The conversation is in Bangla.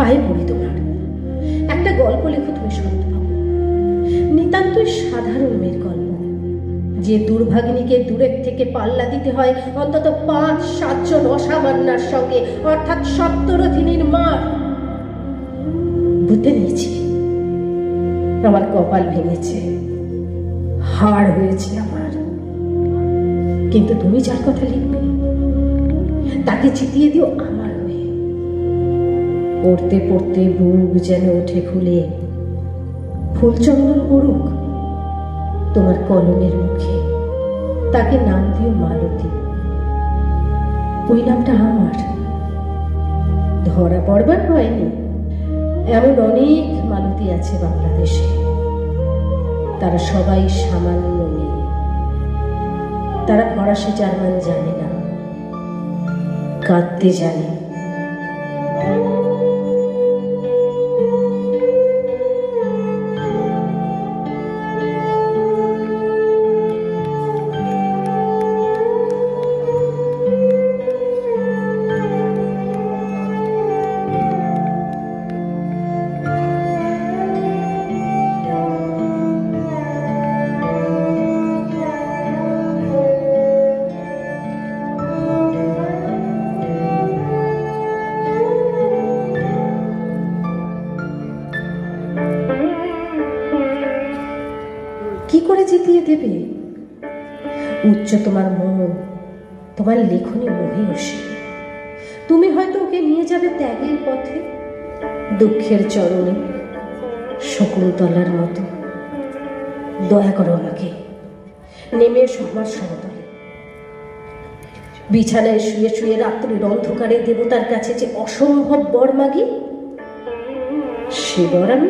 পায়ে পড়ি তোমার। একটা গল্প লেখো তুমি সন্তবাবু নিতান্তই সাধারণ মেয়ের গল্প। যে দুর্ভাগিনীকে দূরের থেকে পাল্লা দিতে হয়, অন্তত পাঁচ, সাতজন অসামান্যার সঙ্গে, অর্থাৎ সপ্তরথিনীর মার বুঝতে নিয়েছি। আমার কপাল ভেঙেছে। হাড় হয়েছে আমার। কিন্তু তুমি যার কথা লিখবে, তাকে জিতিয়ে দিও আমার পড়তে পড়তে বুক যেন ওঠে ফুলে। ফুলচন্দন পড়ুক তোমার কলমের মুখে, তাকে নাম দিও মালতী। ওই নামটা আমার। ধরা পড়বার হয়নি এমন অনেক মালতী আছে বাংলাদেশে। তারা সবাই সামান্য মেয়ে। তারা ফরাসি জার্মান জানে না। কাঁদতে জানে। কি করে জিতিয়ে দেবে? উচ্চ তোমার মন, তোমার লেখনী মহিষী তুমি হয়তো ওকে নিয়ে যাবে ত্যাগের পথে, দুঃখের চরণে শকুন্তলার মতো। দয়া করো আমাকে, নেমে সমাজ সমতলে। বিছানায় শুয়ে শুয়ে রাত্রির অন্ধকারে দেবতার কাছে যে অসম্ভব বর মাগি, সে বর আমি